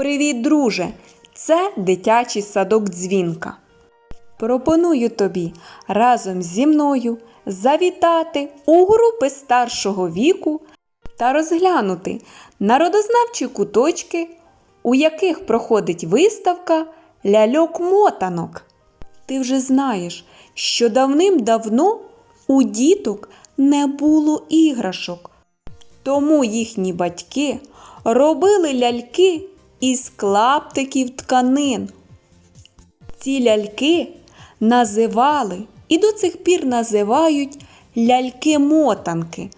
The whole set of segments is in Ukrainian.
Привіт, друже! Це дитячий садок дзвінка. Пропоную тобі разом зі мною завітати у групи старшого віку та розглянути народознавчі куточки, у яких проходить виставка ляльок-мотанок. Ти вже знаєш, що давним-давно у діток не було іграшок, тому їхні батьки робили ляльки із клаптиків тканин. Ці ляльки називали і до цих пір називають ляльки-мотанки.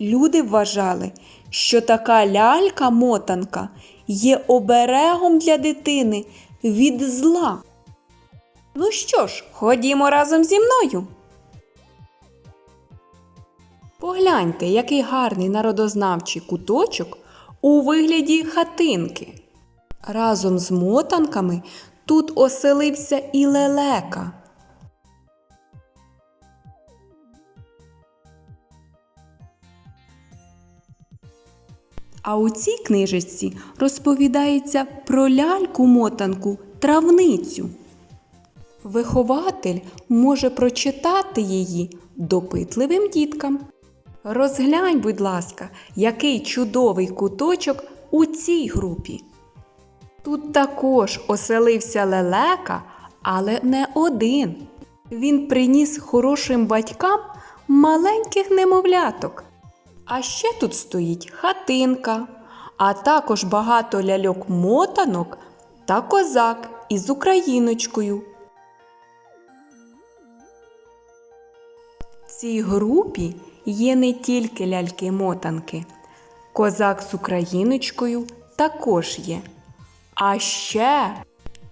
Люди вважали, що така лялька-мотанка є оберегом для дитини від зла. Ну що ж, ходімо разом зі мною. Погляньте, який гарний народознавчий куточок у вигляді хатинки. Разом з мотанками тут оселився і лелека. А у цій книжечці розповідається про ляльку-мотанку травницю. Вихователь може прочитати її допитливим діткам. Розглянь, будь ласка, який чудовий куточок у цій групі. Тут також оселився лелека, але не один. Він приніс хорошим батькам маленьких немовляток. А ще тут стоїть хатинка, а також багато ляльок-мотанок та козак із україночкою. В цій групі є не тільки ляльки-мотанки. Козак з україночкою також є. А ще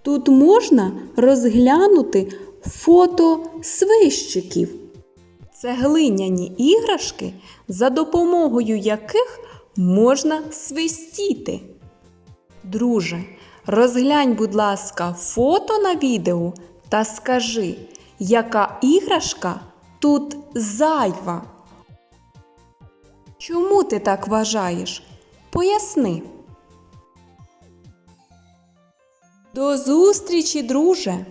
тут можна розглянути фото свищиків. Це глиняні іграшки, за допомогою яких можна свистіти. Друже, розглянь, будь ласка, фото на відео та скажи, яка іграшка тут зайва. Чому ти так вважаєш? Поясни. До зустрічі, друже!